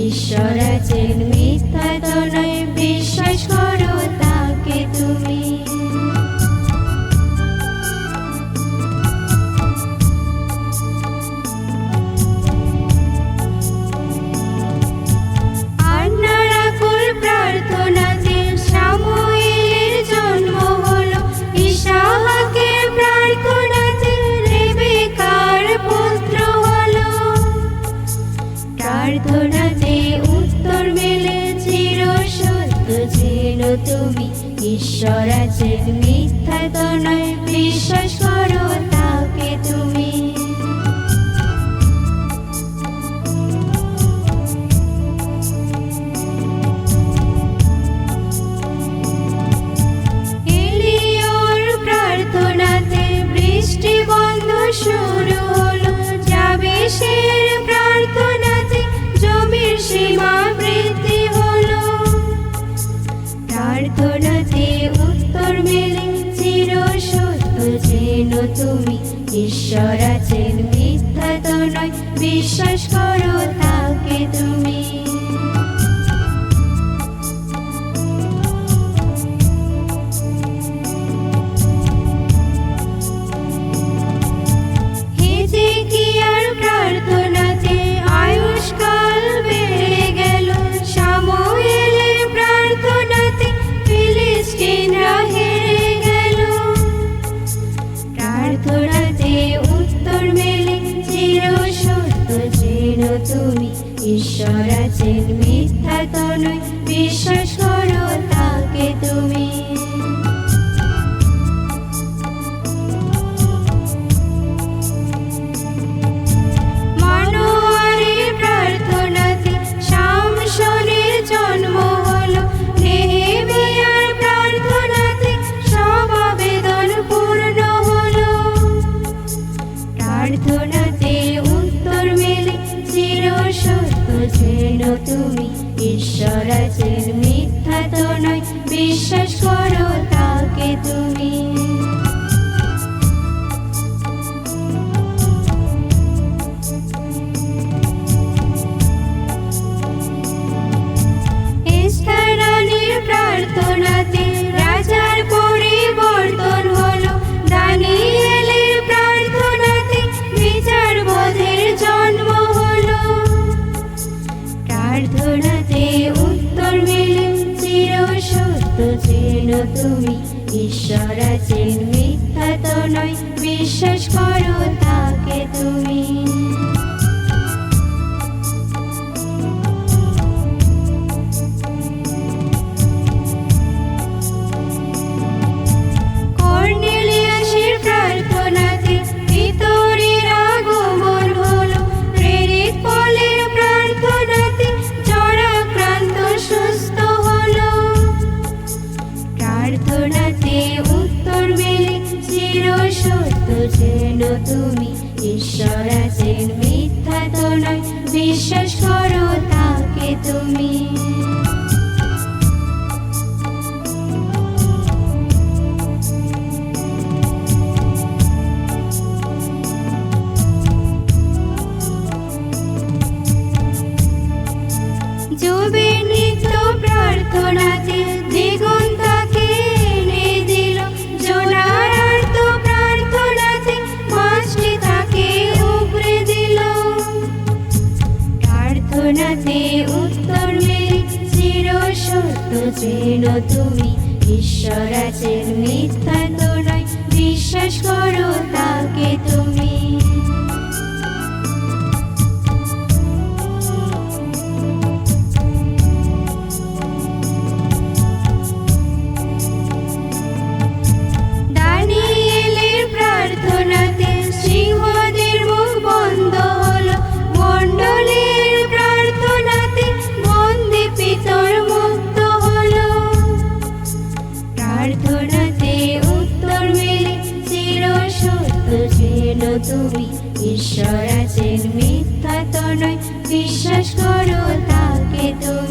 ঈশ্বরাচেন মিথ্যা তো নয় ঈশ্বর আছেন মিথ্যা তো নয় বিশ্বাস e de ঈশ্বর আছেন মিথ্যা তো নয় বিশ্বাস বিশ্বাস করো। যেন তুমি ঈশ্বর আছেন মিথ্যা তো নয়। বিশ্বাস করো তাকে তুমি। মিথ্যা তো নয় বিশ্বাস করো তাকে তুমি। বলো তুমি। ঈশ্বর আছেন মিথ্যা তো নয়। বিশ্বাস করো তাকে তুমি। বল তুমি ঈশ্বর আছেন মিথ্যা তো নয় বিশ্বাস করো তাকে তুমি।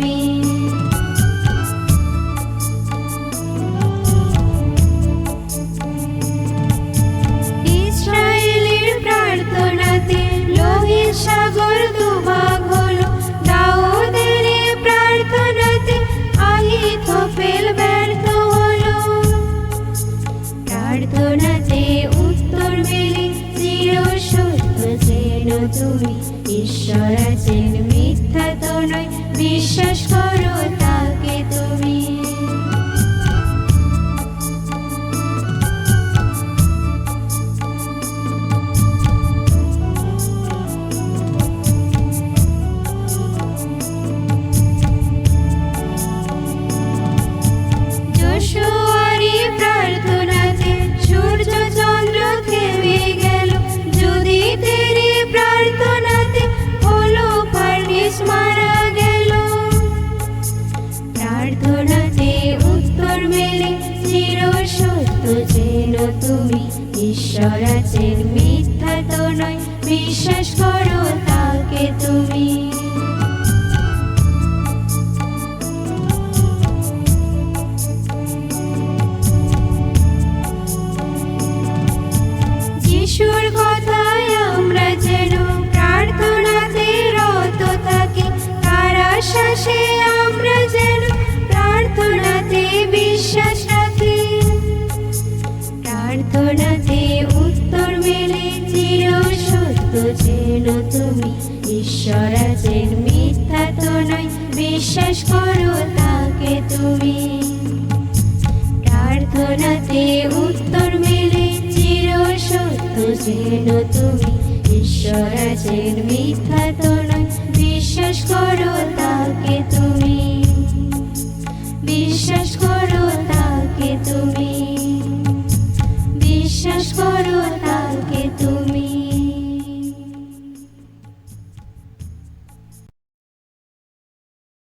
তুমি ঈশ্বর আছেন মিথ্যা যেন তুমি, ঈশ্বর আছেন, মিথ্যা তো নয়, বিশ্বাস করো তাকে তুমি। প্রার্থনাতে উত্তর মেলে, চির সত্য যেন তুমি, ঈশ্বর আছেন, মিথ্যা তো নয়, বিশ্বাস করো তা